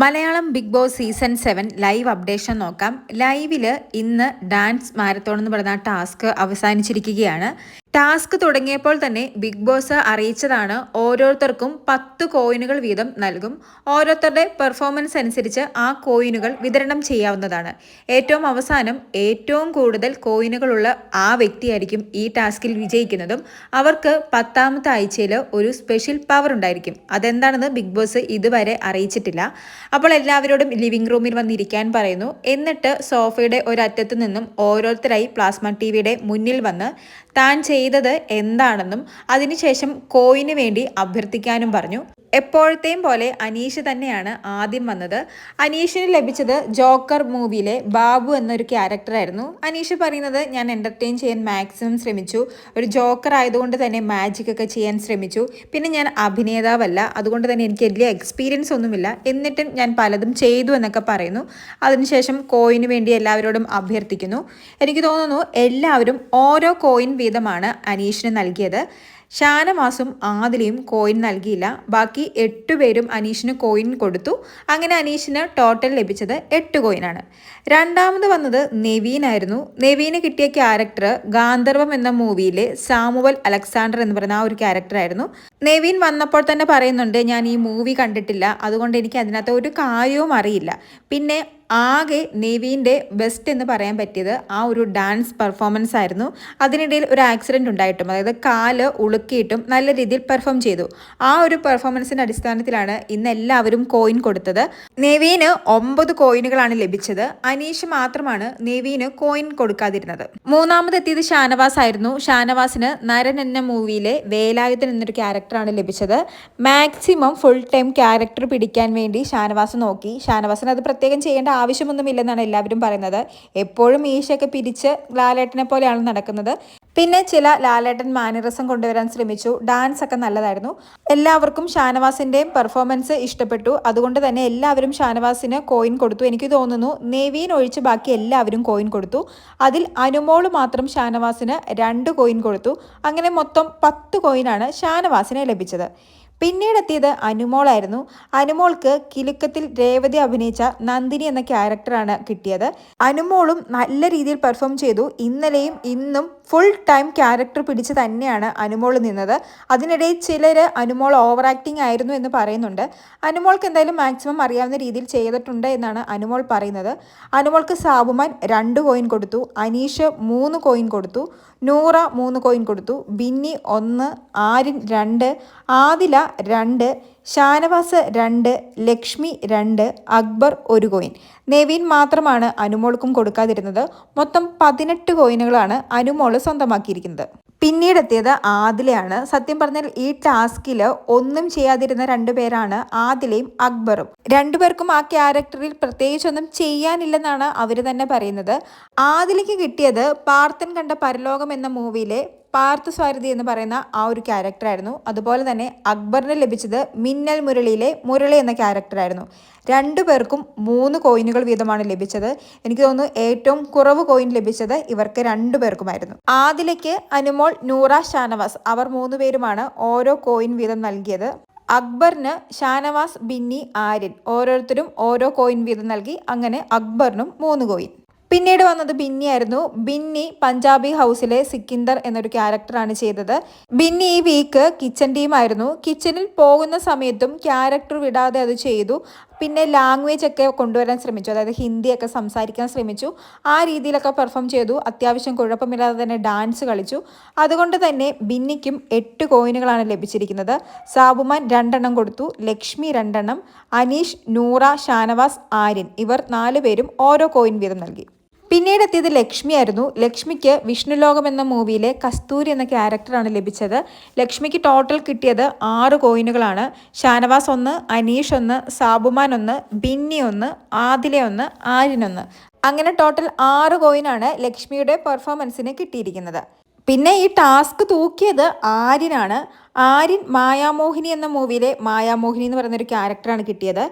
Malayalam big boss season seven live updation നോക്കാം. ലൈവിൽ ഇന്ന് ഡാൻസ് മാരത്തോൺ എന്ന് പറയുന്ന ടാസ്ക് അവസാനിച്ചിരിക്കുകയാണ്. ടാസ്ക് തുടങ്ങിയപ്പോൾ തന്നെ ബിഗ് ബോസ് അറിയിച്ചതാണ് ഓരോരുത്തർക്കും പത്ത് കോയിനുകൾ വീതം നൽകും. ഓരോരുത്തരുടെ പെർഫോമൻസ് അനുസരിച്ച് ആ കോയിനുകൾ വിതരണം ചെയ്യാവുന്നതാണ്. ഏറ്റവും അവസാനം ഏറ്റവും കൂടുതൽ കോയിനുകളുള്ള ആ വ്യക്തിയായിരിക്കും ഈ ടാസ്കിൽ വിജയിക്കുന്നതും. അവർക്ക് പത്താമത്തെ ആഴ്ചയിൽ ഒരു സ്പെഷ്യൽ പവർ ഉണ്ടായിരിക്കും. അതെന്താണെന്ന് ബിഗ് ബോസ് ഇതുവരെ അറിയിച്ചിട്ടില്ല. അപ്പോൾ എല്ലാവരോടും ലിവിംഗ് റൂമിൽ വന്നിരിക്കാൻ പറയുന്നു. എന്നിട്ട് സോഫയുടെ ഒരറ്റത്തു നിന്നും ഓരോരുത്തരായി പ്ലാസ്മ ടി മുന്നിൽ വന്ന് താൻ ചെയ്തത് എന്താണെന്നും അതിനുശേഷം കോയിന് വേണ്ടി അഭ്യർത്ഥിക്കാനും പറഞ്ഞു. എപ്പോഴത്തെയും പോലെ അനീഷ് തന്നെയാണ് ആദ്യം വന്നത്. അനീഷിന് ലഭിച്ചത് ജോക്കർ മൂവിയിലെ ബാബു എന്നൊരു ക്യാരക്ടറായിരുന്നു അനീഷ് പറയുന്നത് ഞാൻ എന്റർടൈൻ ചെയ്യാൻ മാക്സിമം ശ്രമിച്ചു. ഒരു ജോക്കർ ആയതുകൊണ്ട് തന്നെ മാജിക് ഒക്കെ ചെയ്യാൻ ശ്രമിച്ചു. പിന്നെ ഞാൻ അഭിനേതാവല്ല. അതുകൊണ്ട് തന്നെ എനിക്ക് വലിയ എക്സ്പീരിയൻസ് ഒന്നുമില്ല. എന്നിട്ടും ഞാൻ പലതും ചെയ്തു എന്നൊക്കെ പറയുന്നു. അതിനുശേഷം കോയിന് വേണ്ടി എല്ലാവരോടും അഭ്യർത്ഥിക്കുന്നു. എനിക്ക് തോന്നുന്നു എല്ലാവരും ഓരോ കോയിൻ വീതമാണ് അനീഷിന് നൽകിയത്. ഷാനവാസും ആദിലയും കോയിൻ നൽകിയില്ല. ബാക്കി എട്ട് പേരും അനീഷിന് കോയിൻ കൊടുത്തു. അങ്ങനെ അനീഷിന് ടോട്ടൽ ലഭിച്ചത് എട്ട് കോയിനാണ് രണ്ടാമത് വന്നത് നെവീനായിരുന്നു നെവീന് കിട്ടിയ ക്യാരക്ടർ ഗാന്ധർവം എന്ന മൂവിയിലെ സാമുവൽ അലക്സാണ്ടർ എന്ന് പറയുന്ന ആ ഒരു ക്യാരക്ടറായിരുന്നു നെവീൻ വന്നപ്പോൾ തന്നെ പറയുന്നുണ്ട് ഞാൻ ഈ മൂവി കണ്ടിട്ടില്ല. അതുകൊണ്ട് എനിക്ക് അതിനകത്ത് ഒരു കാര്യവും അറിയില്ല. പിന്നെ ആകെ നെവീന്റെ ബെസ്റ്റ് എന്ന് പറയാൻ പറ്റിയത് ആ ഒരു ഡാൻസ് പെർഫോമൻസ് ആയിരുന്നു. അതിനിടയിൽ ഒരു ആക്സിഡന്റ് ഉണ്ടായിട്ടും അതായത് കാൽ ഉളുക്കിയിട്ടും നല്ല രീതിയിൽ പെർഫോം ചെയ്തു. ആ ഒരു പെർഫോമൻസിന്റെ അടിസ്ഥാനത്തിലാണ് ഇന്ന് എല്ലാവരും കോയിൻ കൊടുത്തത്. നെവീന് ഒമ്പത് കോയിനുകളാണ് ലഭിച്ചത്. അനീഷ് മാത്രമാണ് നെവീന് കോയിൻ കൊടുക്കാതിരുന്നത്. മൂന്നാമതെത്തിയത് ഷാനവാസ് ആയിരുന്നു. ഷാനവാസിന് നരൻ എന്ന മൂവിയിലെ വേലായുധൻ എന്നൊരു ക്യാരക്ടറാണ് ലഭിച്ചത്. മാക്സിമം ഫുൾ ടൈം ക്യാരക്ടർ പിടിക്കാൻ വേണ്ടി ഷാനവാസ് നോക്കി. ഷാനവാസിന് അത് പ്രത്യേകം ചെയ്യേണ്ട ആവശ്യമൊന്നുമില്ലെന്നാണ് എല്ലാവരും പറയുന്നത്. എപ്പോഴും ഈശയൊക്കെ പിരിച്ച് ലാലേട്ടനെ പോലെയാണ് നടക്കുന്നത്. പിന്നെ ചില ലാലേട്ടൻ മാനറിസം കൊണ്ടുവരാൻ ശ്രമിച്ചു. ഡാൻസ് ഒക്കെ നല്ലതായിരുന്നു. എല്ലാവർക്കും ഷാനവാസിന്റെയും പെർഫോമൻസ് ഇഷ്ടപ്പെട്ടു. അതുകൊണ്ട് തന്നെ എല്ലാവരും ഷാനവാസിന് കോയിൻ കൊടുത്തു. എനിക്ക് തോന്നുന്നു നെവീൻ ഒഴിച്ച് ബാക്കി എല്ലാവരും കോയിൻ കൊടുത്തു. അതിൽ അനുമോൾ മാത്രം ഷാനവാസിന് രണ്ട് കോയിൻ കൊടുത്തു. അങ്ങനെ മൊത്തം പത്ത് കോയിനാണ് ഷാനവാസിന് ലഭിച്ചത്. പിന്നീടെത്തിയത് അനുമോളായിരുന്നു. അനുമോൾക്ക് കിലുക്കത്തിൽ രേവതി അഭിനയിച്ച നന്ദിനി എന്ന ക്യാരക്ടറാണ് കിട്ടിയത്. അനുമോളും നല്ല രീതിയിൽ പെർഫോം ചെയ്തു. ഇന്നലെയും ഇന്നും ഫുൾ ടൈം ക്യാരക്ടർ പിടിച്ച് തന്നെയാണ് അനുമോൾ നിന്നത്. അതിനിടെ ചിലർ അനുമോൾ ഓവർ ആക്ടിങ് ആയിരുന്നു എന്ന് പറയുന്നുണ്ട്. അനുമോൾക്ക് എന്തായാലും മാക്സിമം അറിയാവുന്ന രീതിയിൽ ചെയ്തിട്ടുണ്ട് എന്നാണ് അനുമോൾ പറയുന്നത്. അനുമോൾക്ക് സാബുമാൻ രണ്ട് കോയിൻ കൊടുത്തു. അനീഷ് മൂന്ന് കോയിൻ കൊടുത്തു. നൂറ മൂന്ന് കോയിൻ കൊടുത്തു. ബിന്നി ഒന്ന് ആര്യൻ രണ്ട് ആദില രണ്ട് ഷാനവാസ് രണ്ട് ലക്ഷ്മി രണ്ട് അക്ബർ ഒരു കോയിൻ നെവീൻ മാത്രമാണ് അനുമോൾക്കും കൊടുക്കാതിരുന്നത്. മൊത്തം പതിനെട്ട് കോയിനുകളാണ് അനുമോൾ സ്വന്തമാക്കിയിരിക്കുന്നത്. പിന്നീടെത്തിയത് ആദിലയാണ്. സത്യം പറഞ്ഞാൽ ഈ ടാസ്കിൽ ഒന്നും ചെയ്യാതിരുന്ന രണ്ടു പേരാണ് ആദിലയും അക്ബറും. രണ്ടുപേർക്കും ആ ക്യാരക്ടറിൽ പ്രത്യേകിച്ചൊന്നും ചെയ്യാനില്ലെന്നാണ് അവർ തന്നെ പറയുന്നത്. ആദിലയ്ക്ക് കിട്ടിയത് പാർത്തൻ കണ്ട പരലോകം എന്ന മൂവിയിലെ പാർത്ഥസ്വാരഥി എന്ന് പറയുന്ന ആ ഒരു ക്യാരക്ടറായിരുന്നു അതുപോലെ തന്നെ അക്ബറിന് ലഭിച്ചത് മിന്നൽ മുരളിയിലെ മുരളി എന്ന ക്യാരക്ടറായിരുന്നു രണ്ടു പേർക്കും മൂന്ന് കോയിനുകൾ വീതമാണ് ലഭിച്ചത്. എനിക്ക് തോന്നുന്നു ഏറ്റവും കുറവ് കോയിൻ ലഭിച്ചത് ഇവർക്ക് രണ്ടു പേർക്കുമായിരുന്നു. ആദിലയ്ക്ക് അനുമോൾ നൂറ ഷാനവാസ് അവർ മൂന്ന് പേരുമാണ് ഓരോ കോയിൻ വീതം നൽകിയത്. അക്ബറിന് ഷാനവാസ് ബിന്നി ആര്യൻ ഓരോരുത്തരും ഓരോ കോയിൻ വീതം നൽകി അങ്ങനെ അക്ബറിനും മൂന്ന് കോയിൻ പിന്നീട് വന്നത് ബിന്നി ആയിരുന്നു. ബിന്നി പഞ്ചാബി ഹൗസിലെ സിക്കിന്ദർ എന്നൊരു ക്യാരക്ടറാണ് ചെയ്തത്. ബിന്നി ഈ വീക്ക് കിച്ചൺ ടീമായിരുന്നു കിച്ചണിൽ പോകുന്ന സമയത്തും ക്യാരക്ടർ വിടാതെ അത് ചെയ്തു. പിന്നെ ലാംഗ്വേജ് ഒക്കെ കൊണ്ടുവരാൻ ശ്രമിച്ചു. അതായത് ഹിന്ദിയൊക്കെ സംസാരിക്കാൻ ശ്രമിച്ചു. ആ രീതിയിലൊക്കെ പെർഫോം ചെയ്തു. അത്യാവശ്യം കുഴപ്പമില്ലാതെ തന്നെ ഡാൻസ് കളിച്ചു. അതുകൊണ്ട് തന്നെ ബിന്നിക്കും എട്ട് കോയിനുകളാണ് ലഭിച്ചിരിക്കുന്നത്. സാബുമാൻ രണ്ടെണ്ണം കൊടുത്തു. ലക്ഷ്മി രണ്ടെണ്ണം. അനീഷ് നൂറ ഷാനവാസ് ആര്യൻ. ഇവർ നാലുപേരും ഓരോ കോയിൻ വീതം നൽകി. പിന്നീട് എത്തിയത് ലക്ഷ്മിയായിരുന്നു ലക്ഷ്മിക്ക് വിഷ്ണുലോകം എന്ന മൂവിയിലെ കസ്തൂരി എന്ന ക്യാരക്ടറാണ് ലഭിച്ചത്. ലക്ഷ്മിക്ക് ടോട്ടൽ കിട്ടിയത് ആറ് കോയിനുകളാണ്. ഷാനവാസ് ഒന്ന് അനീഷ് ഒന്ന് സാബുമാൻ ഒന്ന് ബിന്നി ഒന്ന് ആദില ഒന്ന് ആര്യനൊന്ന് അങ്ങനെ ടോട്ടൽ ആറ് കോയിനാണ് ലക്ഷ്മിയുടെ പെർഫോമൻസിന് കിട്ടിയിരിക്കുന്നത്. പിന്നെ ഈ ടാസ്ക് തൂക്കിയത് ആര്യനാണ്. ആര്യൻ മായാമോഹിനി എന്ന മൂവിയിലെ മായാമോഹിനി എന്ന് പറയുന്നൊരു ക്യാരക്ടറാണ് കിട്ടിയത്.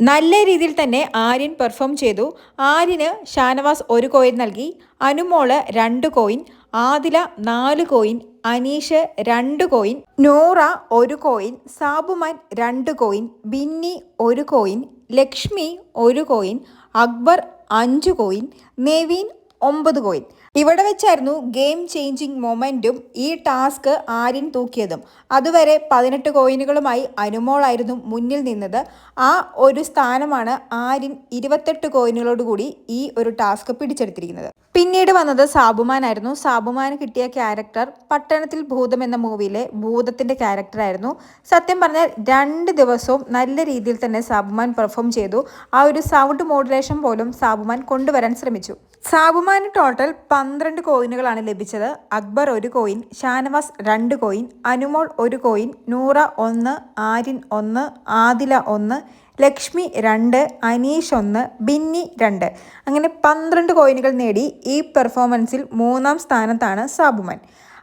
നല്ല രീതിയിൽ തന്നെ ആര്യൻ പെർഫോം ചെയ്തു. ആര്യന് ഷാനവാസ് ഒരു കോയിൻ നൽകി. അനുമോൾ രണ്ട് കോയിൻ ആദില നാല് കോയിൻ അനീഷ് രണ്ട് കോയിൻ നോറ ഒരു കോയിൻ സാബുമാൻ രണ്ട് കോയിൻ ബിന്നി ഒരു കോയിൻ ലക്ഷ്മി ഒരു കോയിൻ അക്ബർ അഞ്ച് കോയിൻ നെവീൻ ഒമ്പത് കോയിൻ ഇവിടെ വെച്ചായിരുന്നു ഗെയിം ചേഞ്ചിങ് മൊമെന്റും ഈ ടാസ്ക് ആര്യൻ തൂക്കിയതും. അതുവരെ പതിനെട്ട് കോയിനുകളുമായി അനുമോളായിരുന്നു മുന്നിൽ നിന്നത്. ആ ഒരു സ്ഥാനമാണ് ആര്യൻ ഇരുപത്തെട്ട് കോയിനുകളോടുകൂടി ഈ ഒരു ടാസ്ക് പിടിച്ചെടുത്തിരിക്കുന്നത്. പിന്നീട് വന്നത് സാബുമാനായിരുന്നു. സാബുമാന് കിട്ടിയ ക്യാരക്ടർ പട്ടണത്തിൽ ഭൂതം എന്ന മൂവിയിലെ ഭൂതത്തിന്റെ ക്യാരക്ടറായിരുന്നു സത്യം പറഞ്ഞാൽ രണ്ട് ദിവസവും നല്ല രീതിയിൽ തന്നെ സാബുമാൻ പെർഫോം ചെയ്തു. ആ ഒരു സൗണ്ട് മോഡുലേഷൻ പോലും സാബുമാൻ കൊണ്ടുവരാൻ ശ്രമിച്ചു. സാബുമാന് ടോട്ടൽ പന്ത്രണ്ട് കോയിനുകളാണ് ലഭിച്ചത്. അക്ബർ ഒരു കോയിൻ ഷാനവാസ് രണ്ട് കോയിൻ അനുമോൾ ഒരു കോയിൻ നൂറ ഒന്ന് ആര്യൻ ഒന്ന് ആദില ഒന്ന് ലക്ഷ്മി രണ്ട് അനീഷ് ഒന്ന് ബിന്നി രണ്ട്. അങ്ങനെ പന്ത്രണ്ട് കോയിനുകൾ നേടി ഈ പെർഫോമൻസിൽ മൂന്നാം സ്ഥാനത്താണ് സാബുമൻ.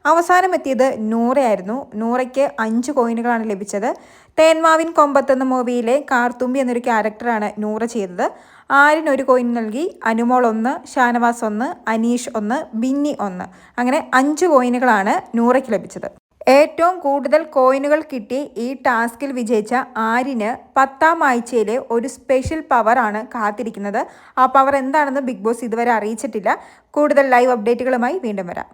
അവസാനം എത്തിയത് നൂറയായിരുന്നു. നൂറയ്ക്ക് അഞ്ച് കോയിനുകളാണ് ലഭിച്ചത്. തേന്മാവിൻ കൊമ്പത്ത് എന്ന മൂവിയിലെ കാർത്തുമ്പി എന്നൊരു ക്യാരക്ടറാണ് നൂറ ചെയ്തത്. ആരിന് ഒരു കോയിൻ നൽകി. അനുമോൾ ഒന്ന് ഷാനവാസ് ഒന്ന് അനീഷ് ഒന്ന് ബിന്നി ഒന്ന്. അങ്ങനെ അഞ്ച് കോയിനുകളാണ് നൂറയ്ക്ക് ലഭിച്ചത്. ഏറ്റവും കൂടുതൽ കോയിനുകൾ കിട്ടി ഈ ടാസ്കിൽ വിജയിച്ച ആരിന് പത്താം ആഴ്ചയിലെ ഒരു സ്പെഷ്യൽ പവർ ആണ് കാത്തിരിക്കുന്നത്. ആ പവർ എന്താണെന്ന് ബിഗ് ബോസ് ഇതുവരെ അറിയിച്ചിട്ടില്ല. കൂടുതൽ ലൈവ് അപ്ഡേറ്റുകളുമായി വീണ്ടും വരാം.